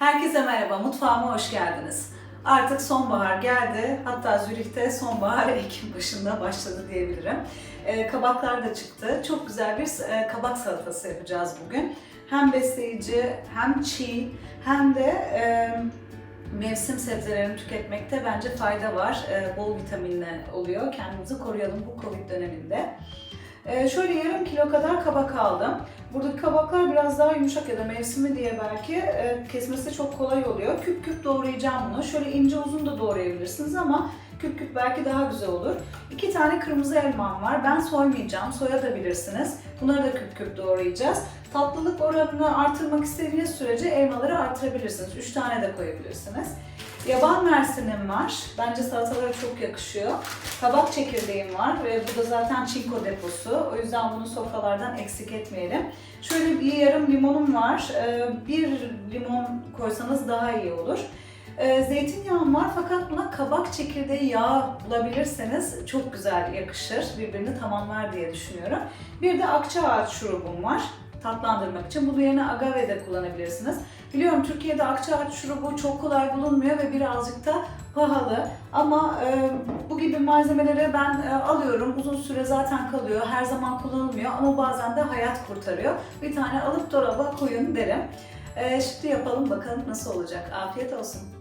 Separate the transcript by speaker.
Speaker 1: Herkese merhaba, mutfağıma hoş geldiniz. Artık sonbahar geldi, hatta Zürih'te sonbahar Ekim başında başladı diyebilirim. Ee, kabaklar da çıktı. Çok güzel bir e, kabak salatası yapacağız bugün. Hem besleyici, hem çiğ, hem de e, mevsim sebzelerini tüketmekte bence fayda var. E, bol vitaminli oluyor. Kendimizi koruyalım bu Covid döneminde. Ee, şöyle yarım kilo kadar kabak aldım. Buradaki kabaklar biraz daha yumuşak ya da mevsimi diye belki e, kesmesi çok kolay oluyor. Küp küp doğrayacağım bunu. Şöyle ince uzun da doğrayabilirsiniz ama küp küp belki daha güzel olur. İki tane kırmızı elmam var. Ben soymayacağım. Soyabilirsiniz. Bunları da küp küp doğrayacağız. Tatlılık oranını artırmak istediğiniz sürece elmaları artırabilirsiniz. Üç tane de koyabilirsiniz. Yaban mersinim var. Bence salatalara çok yakışıyor. Kabak çekirdeğim var ve bu da zaten çinko deposu. O yüzden bunu sofralardan eksik etmeyelim. Şöyle bir yarım limonum var. Ee, Bir limon koysanız daha iyi olur. Ee, Zeytinyağım var fakat buna kabak çekirdeği yağı bulabilirseniz çok güzel yakışır. Birbirini tamamlar diye düşünüyorum. Bir de akçaağaç şurubum var tatlandırmak için. Bunun yerine agave de kullanabilirsiniz. Biliyorum Türkiye'de akçaağaç şurubu çok kolay bulunmuyor ve birazcık da pahalı. Ama e, bu gibi malzemeleri ben e, alıyorum. Uzun süre zaten kalıyor. Her zaman kullanılmıyor ama bazen de hayat kurtarıyor. Bir tane alıp dolaba koyun derim. E, şimdi yapalım bakalım nasıl olacak. Afiyet olsun.